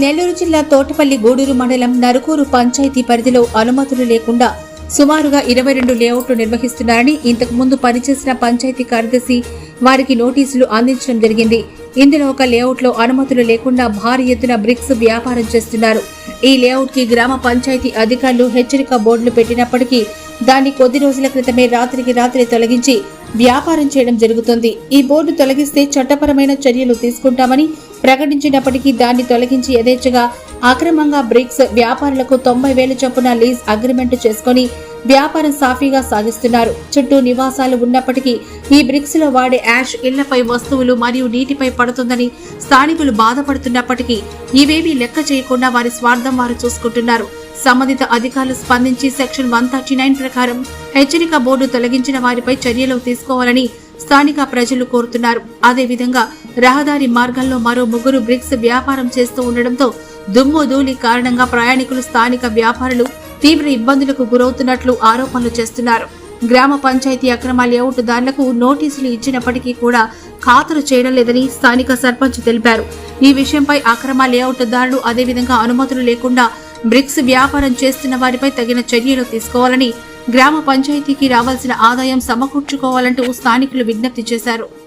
నెల్లూరు జిల్లా తోటపల్లి గూడూరు మండలం నరుకూరు పంచాయతీ పరిధిలో అనుమతులు లేకుండా సుమారుగా ఇరవై రెండు లేఅవుట్లు నిర్వహిస్తున్నారని ఇంతకు ముందు పనిచేసిన పంచాయతీ కార్యదర్శి వారికి నోటీసులు అందించడం జరిగింది. ఇందులో ఒక లేఅవుట్లో అనుమతులు లేకుండా భారీ ఎత్తున బ్రిక్స్ వ్యాపారం చేస్తున్నారు. ఈ లేఅవుట్కి గ్రామ పంచాయతీ అధికారులు హెచ్చరిక బోర్డులు పెట్టినప్పటికీ దాన్ని కొద్ది రోజుల క్రితమే రాత్రికి రాత్రి తొలగించి వ్యాపారం చేయడం జరుగుతుంది. ఈ బోర్డు తొలగిస్తే చట్టపరమైన చర్యలు తీసుకుంటామని ప్రకటించినప్పటికీ దాన్ని తొలగించి యథేచ్ఛగా అక్రమంగా బ్రిక్స్ వ్యాపారులకు తొంభై వేల చొప్పున లీజ్ అగ్రిమెంట్ చేసుకొని వ్యాపారం సాఫీగా సాగిస్తున్నారు. చుట్టూ నివాసాలు ఉన్నప్పటికీ ఈ బ్రిక్స్లో వాడే యాష్ ఇళ్ళపై వస్తువులు మరియు నీటిపై పడుతుందని స్థానికులు బాధపడుతున్నప్పటికీ ఇవేమీ లెక్క చేయకుండా వారి స్వార్థం వారు చూసుకుంటున్నారు. సంబంధిత అధికారులు స్పందించి సెక్షన్ వన్ థర్టీ నైన్ ప్రకారం హెచ్చరిక బోర్డు తొలగించిన వారిపై చర్యలు తీసుకోవాలని స్థానిక ప్రజలు కోరుతున్నారు. అదేవిధంగా రహదారి మార్గంలో మరో ముగ్గురు బ్రిక్స్ వ్యాపారం చేస్తూ ఉండడంతో దుమ్ము ధూళి కారణంగా ప్రయాణికులు స్థానిక వ్యాపారులు తీవ్ర ఇబ్బందులకు గురవుతున్నట్లు ఆరోపణలు చేస్తున్నారు. గ్రామ పంచాయతీ అక్రమ లేఅవుట్దారులకు నోటీసులు ఇచ్చినప్పటికీ కూడా ఖాతరు చేయడం లేదని స్థానిక సర్పంచ్ తెలిపారు. ఈ విషయంపై అక్రమ లేఅవుట్దారులు అదేవిధంగా అనుమతులు లేకుండా బ్రిక్స్ వ్యాపారం చేస్తున్న వారిపై తగిన చర్యలు తీసుకోవాలని గ్రామ పంచాయతీకి రావాల్సిన ఆదాయం సమకూర్చుకోవాలంటూ స్థానికులు విజ్ఞప్తి చేశారు.